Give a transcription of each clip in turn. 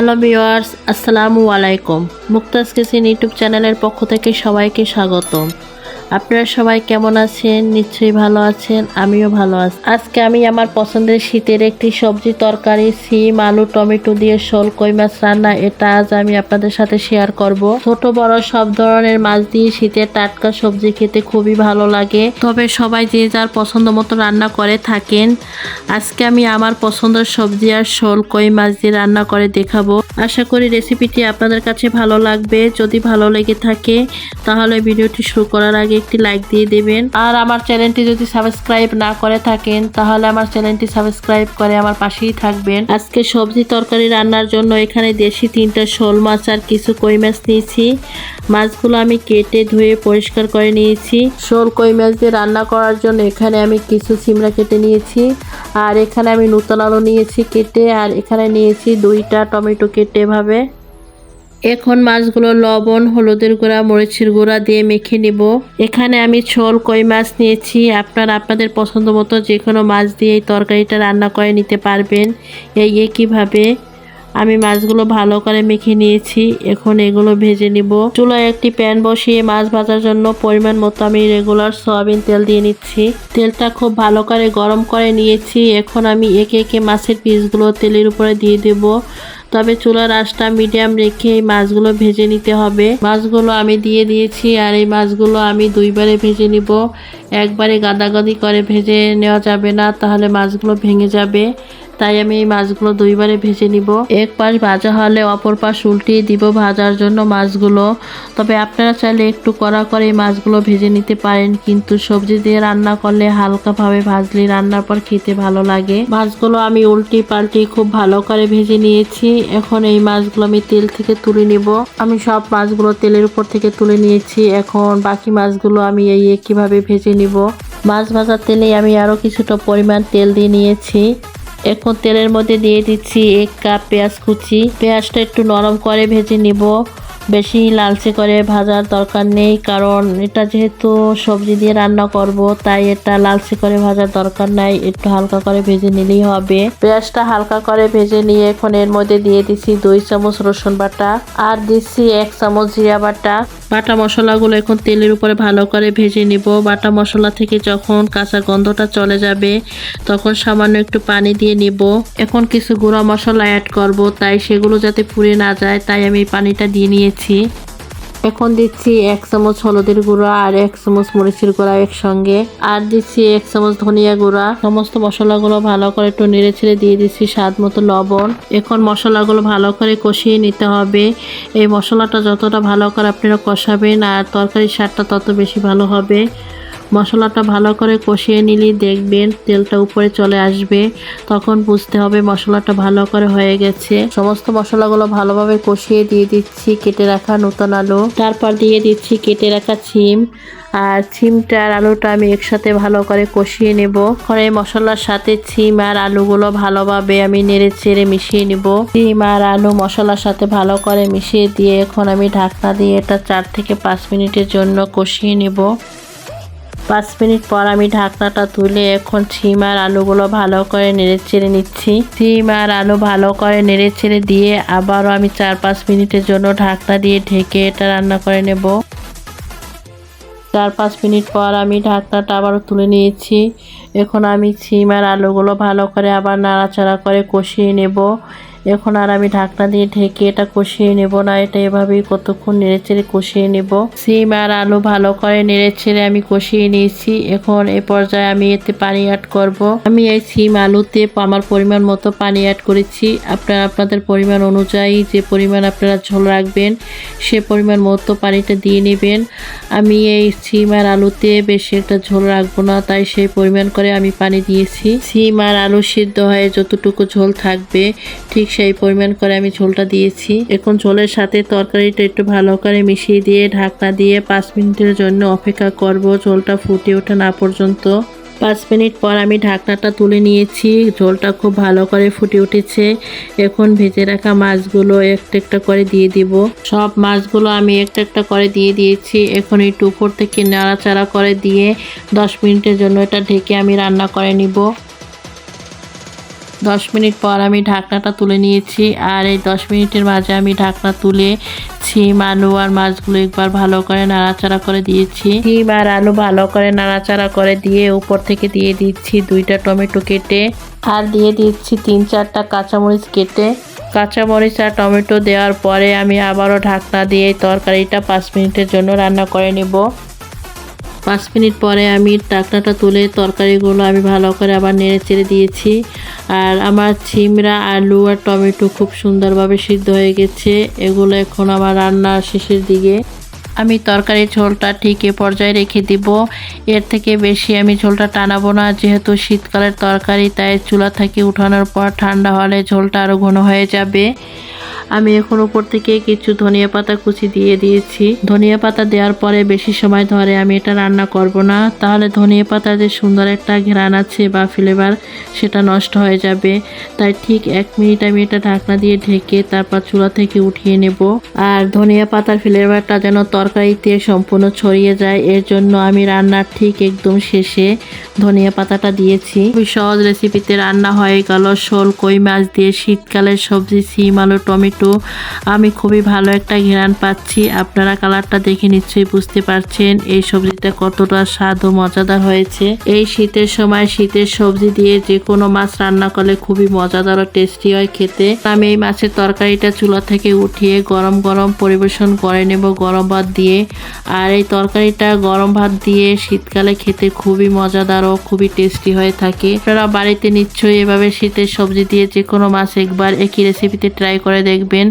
Hello viewers আসসালামু আলাইকুম Mukta's কিসিন YouTube চ্যানেলের পক্ষ থেকে সবাইকে স্বাগতম। আপনারা সবাই কেমন আছেন? নিশ্চয়ই ভালো আছেন, আমিও ভালো আছি। আজকে আমি আমার পছন্দের শীতের একটি সবজি তরকারি, সিম, আলু, টমেটো দিয়ে শোল, কই মাছ রান্না, এটা আজ আমি আপনাদের সাথে শেয়ার করব। ছোট, বড় সব ধরনের মাছ দিয়ে শীতের টাটকা সবজি খেতে খুবই ভালো লাগে। তবে সবাই যে যার পছন্দ মতো রান্না করে থাকেন। আজকে আমি আমার পছন্দের সবজি আর শোল, কই মাছ দিয়ে রান্না করে দেখাবো। আশা করি রেসিপিটি আপনাদের কাছে ভালো লাগবে। যদি ভালো লেগে থাকে, তাহলে ভিডিওটি শুরু করার আগে একটি লাইক দিয়ে দেবেন। আর আমার চ্যানেলটি যদি সাবস্ক্রাইব না করে থাকেন, তাহলে আমার চ্যানেলটি সাবস্ক্রাইব করে আমার পাশেই থাকবেন। আজকে সবজি তরকারি রান্নার জন্য এখানে দেশি তিনটা শোল মাছ আর কিছু কই মাছ নিয়েছি। মাছগুলো আমি কেটে ধুয়ে পরিষ্কার করে নিয়েছি। শোল কই মাছ দিয়ে রান্না করার জন্য এখানে আমি কিছু চিমড়া কেটে নিয়েছি। আর এখানে আমি নতুন আলু নিয়েছি কেটে, আর এখানে নিয়েছি দুইটা টমেটো কেটে এভাবে। এখন মাছগুলো লবণ, হলুদের গুঁড়া, মরিচের গুঁড়া দিয়ে মেখে নিব। এখানে আমি ছোল, কই মাছ নিয়েছি। আপনারা আপনাদের পছন্দ মতো যে কোনো মাছ দিয়ে এই তরকারিটা রান্না করে নিতে পারবেন। এই একইভাবে আমি মাছগুলো ভালো করে মেখে নিয়েছি। এখন এগুলো ভেজে নিব। চুলায় একটি প্যান বসিয়ে মাছ ভাজার জন্য পরিমাণ মতো আমি রেগুলার সয়াবিন তেল দিয়ে নিচ্ছি। তেলটা খুব ভালো করে গরম করে নিয়েছি। এখন আমি একে একে মাছের পিসগুলো তেলের উপরে দিয়ে দেব। তবে চুলার আঁচটা মিডিয়াম রেখে এই মাছগুলো ভেজে নিতে হবে। মাছগুলো আমি দিয়ে দিয়েছি আর এই মাছগুলো আমি দুইবারে ভেজে নিব। একবারে গাদাগাদি করে ভেজে নেওয়া যাবে না, তাহলে মাছগুলো ভেঙে যাবে। তাই আমি এই মাছগুলো দুইবারে ভেজে নিব। এক পাশ ভাজা হলে অপর পাশ উল্টিয়ে দিব ভাজার জন্য মাছগুলো। তবে আপনারা চাইলে একটু কড়া করে এই মাছগুলো ভেজে নিতে পারেন, কিন্তু সবজি দিয়ে রান্না করলে হালকাভাবে ভাজলে রান্নার পর খেতে ভালো লাগে। মাছগুলো আমি উল্টি পাল্টি খুব ভালো করে ভেজে নিয়েছি। এখন এই মাছগুলো আমি তেল থেকে তুলে নিব। আমি সব মাছগুলো তেলের উপর থেকে তুলে নিয়েছি। এখন বাকি মাছগুলো আমি এই একইভাবে ভেজে নিব। মাছ ভাজার তেলে আমি আরও কিছুটা পরিমাণ তেল দিয়ে নিয়েছি। এখন তেলের মধ্যে দিয়ে দিচ্ছি এক কাপ পেঁয়াজ কুচি। পেঁয়াজটা একটু নরম করে ভেজে নিব। বেশি লালচে করে ভাজার দরকার নেই, কারণ এটা যেহেতু সবজি দিয়ে রান্না করব, তাই এটা লালচে করে ভাজার দরকার নাই। একটু হালকা করে ভেজে নিলেই হবে। পেঁয়াজটা হালকা করে ভেজে নিয়ে এখন এর মধ্যে দিয়ে দিচ্ছি দুই চামচ রসুন বাটা আর দিচ্ছি এক চামচ জিরা বাটা। বাটা মশলাগুলো এখন তেলের উপরে ভালো করে ভেজে নিব। বাটা মশলা থেকে যখন কাঁচা গন্ধটা চলে যাবে, তখন সামান্য একটু পানি দিয়ে নিব। এখন কিছু গুঁড়া মশলা অ্যাড করব, তাই সেগুলো যাতে পুড়ে না যায়, তাই আমি পানিটা দিয়ে নিয়েছি। এখন দিচ্ছি এক চামচ হলুদের গুঁড়া আর এক চামচ মরিচের গুঁড়া একসঙ্গে। আর দিচ্ছি এক চামচ ধনিয়া গুঁড়া। সমস্ত মশলাগুলো ভালো করে একটু নেড়ে ছেড়ে দিয়ে দিচ্ছি স্বাদ মতো লবণ। এখন মশলাগুলো ভালো করে কষিয়ে নিতে হবে। এই মশলাটা যতটা ভালো করে আপনারা কষাবেন আর তরকারির স্বাদটা তত বেশি ভালো হবে। মশলাটা ভালো করে কষিয়ে নিলেই দেখবেন তেলটা উপরে চলে আসবে। তখন বুঝতে হবে মশলাটা ভালো করে হয়ে গেছে। সমস্ত মশলাগুলো ভালোভাবে কষিয়ে দিয়ে দিচ্ছি কেটে রাখা নতুন আলু। তারপর দিয়ে দিচ্ছি কেটে রাখা ছিম। আর ছিমটা আর আলুটা আমি একসাথে ভালো করে কষিয়ে নেব। এই মশলার সাথে ছিম আর আলুগুলো ভালোভাবে আমি নেড়ে চেড়ে মিশিয়ে নিব। ছিম আর আলু মশলার সাথে ভালো করে মিশিয়ে দিয়ে এখন আমি ঢাকনা দিয়ে এটা চার থেকে পাঁচ মিনিটের জন্য কষিয়ে নেব। পাঁচ মিনিট পর আমি ঢাকনাটা তুলে এখন ছিম আর আলুগুলো ভালো করে নেড়ে ছেড়ে নিচ্ছি। ছিম আর আলু ভালো করে নেড়ে ছেড়ে দিয়ে আবারও আমি চার পাঁচ মিনিটের জন্য ঢাকনা দিয়ে ঢেকে এটা রান্না করে নেব। চার পাঁচ মিনিট পর আমি ঢাকনাটা আবারও তুলে নিয়েছি। এখন আমি ছিম আর আলুগুলো ভালো করে আবার নাড়াচাড়া করে কষিয়ে নেব। এখন আর আমি ঢাকনা দিয়ে ঢেকে এটা কষিয়ে নেব না, এটা এভাবেই কতক্ষণ নেড়ে চেড়ে কষিয়ে নেব। সিম আর আলু ভালো করে নেড়ে ছেড়ে আমি কষিয়ে নিয়েছি। এখন এ পর্যায়ে আমি এতে পানি অ্যাড করব। আমি এই সিম আলুতে আমার পরিমাণ মতো পানি অ্যাড করেছি। আপনারা, আপনাদের পরিমাণ অনুযায়ী যে পরিমাণ আপনারা ঝোল রাখবেন, সে পরিমাণ মতো পানিটা দিয়ে নেবেন। আমি এই সিম আর আলুতে বেশি একটা ঝোল রাখব না, তাই সেই পরিমাণ করে আমি পানি দিয়েছি। সিম আর আলু সিদ্ধ হয়ে যতটুকু ঝোল থাকবে, ঠিক সেই পরিমাণ করে আমি ঝোলটা দিয়েছি। এখন ঝোলের সাথে তরকারিটা একটু ভালো করে মিশিয়ে দিয়ে ঢাকনা দিয়ে পাঁচ মিনিটের জন্য অপেক্ষা করব। ঝোলটা ফুটে ওঠে না পর্যন্ত। পাঁচ মিনিট পর আমি ঢাকনাটা তুলে নিয়েছি। ঝোলটা খুব ভালো করে ফুটে উঠেছে। এখন ভেজে রাখা মাছগুলো একটা একটা করে দিয়ে দিব। সব মাছগুলো আমি একটা একটা করে দিয়ে দিয়েছি। এখন একটু উপর থেকে নাড়াচাড়া করে দিয়ে দশ মিনিটের জন্য এটা ঢেকে আমি রান্না করে নিব। দশ মিনিট পর আমি ঢাকনাটা তুলে নিয়েছি আর এই দশ মিনিটের মাঝে আমি ঢাকনা তুলে ছিম আলু আর মাছগুলো একবার ভালো করে নাড়াচাড়া করে দিয়েছি। ছিম আর আলু ভালো করে নাড়াচাড়া করে দিয়ে উপর থেকে দিয়ে দিচ্ছি দুইটা টমেটো কেটে। আর দিয়ে দিচ্ছি তিন চারটা কাঁচামরিচ কেটে। কাঁচামরিচ আর টমেটো দেওয়ার পরে আমি আবারও ঢাকনা দিয়ে তরকারিটা পাঁচ মিনিটের জন্য রান্না করে নেব। পাঁচ মিনিট পরে আমি ঢাকনাটা তুলে তরকারিগুলো আমি ভালো করে আবার নেড়ে চেড়ে দিয়েছি। আর আমার চিমড়া আলু আর টমেটো খুব সুন্দরভাবে সিদ্ধ হয়ে গেছে। এগুলো এখন আমার রান্নার শেষের দিকে। আমি তরকারির ঝোলটা ঠিক এ পর্যায়ে রেখে দিব। এর থেকে বেশি আমি ঝোলটা টানাবো না। যেহেতু শীতকালের তরকারি, তাই চুলা থেকে উঠানোর পর ঠান্ডা হলে ঝোলটা আরও ঘন হয়ে যাবে। আমি এখন উপর থেকে কিছু ধনিয়া পাতা কুচি দিয়ে দিয়েছি। ধনিয়া পাতা দেওয়ার পরে বেশি সময় ধরে আমি এটা রান্না করব না। তাহলে ধনিয়া পাতার যে সুন্দর একটা ঘ্রাণ আছে বা ফ্লেভার সেটা নষ্ট হয়ে যাবে। তাই ঠিক এক মিনিট আমি এটা ঢাকনা দিয়ে ঢেকে তারপর চুলা থেকে উঠিয়ে নেব। আর ধনিয়া পাতার ফ্লেভারটা যেন তরকারিতে সম্পূর্ণ ছড়িয়ে যায়, এর জন্য আমি রান্নার ঠিক একদম শেষে ধনিয়া পাতাটা দিয়েছি। খুবই সহজ রেসিপিতে রান্না হয়ে গেল। শোল, কই মাছ দিয়ে শীতকালের সবজি, সিম, আলু, টমেটো আমি খুবই ভালো একটা ঘেরান পাচ্ছি। আপনারা কালারটা দেখে নিশ্চয়ই বুঝতে পারছেন। এই সবজিটা কতটা স্বাদ ও মজাদার হয়েছে। এই শীতের সময় শীতের সবজি দিয়ে যে কোনো মাছ রান্না করলে খুবই মজাদার ও টেস্টি হয় খেতে। আমি এই মাছের তরকারিটা চুলা থেকে উঠিয়ে গরম গরম পরিবেশন করে নেব গরম ভাত দিয়ে। আর এই তরকারিটা গরম ভাত দিয়ে শীতকালে খেতে খুবই মজাদার ও খুবই টেস্টি হয়ে থাকে। আপনারা বাড়িতে নিশ্চয়ই এভাবে শীতের সবজি দিয়ে যে কোনো মাছ একবার একই রেসিপিতে ট্রাই করে দেখবেন। দেখবেন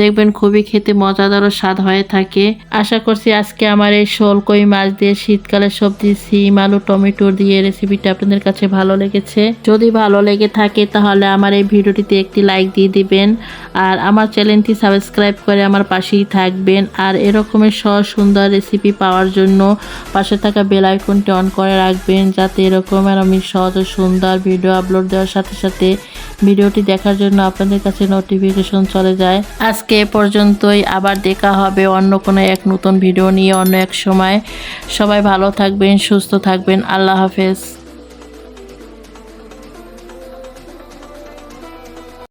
দেখবেন খুবই খেতে মজাদার ও স্বাদ হয়ে থাকে। আশা করছি আজকে আমার এই শোল কই মাছ দিয়ে শীতকালের সবজি, সিম, আলু, টমেটো দিয়ে রেসিপিটা আপনাদের কাছে ভালো লেগেছে। যদি ভালো লেগে থাকে তাহলে আমার এই ভিডিওটিতে একটি লাইক দিয়ে দিবেন। আর আমার চ্যানেলটি সাবস্ক্রাইব করে আমার পাশেই থাকবেন। আর এরকমের সহজ সুন্দর রেসিপি পাওয়ার জন্য পাশে থাকা বেল আইকনটি অন করে রাখবেন, যাতে এরকমের আমি সহজ ও সুন্দর ভিডিও আপলোড দেওয়ার সাথে সাথে ভিডিওটি দেখার জন্য আপনাদের কাছে নোটিফিকেশন চলে যায়। আজকে এ পর্যন্তই। আবার দেখা হবে অন্য কোনো এক নতুন ভিডিও নিয়ে অন্য এক সময়। সবাই ভালো থাকবেন, সুস্থ থাকবেন। আল্লাহ হাফেজ।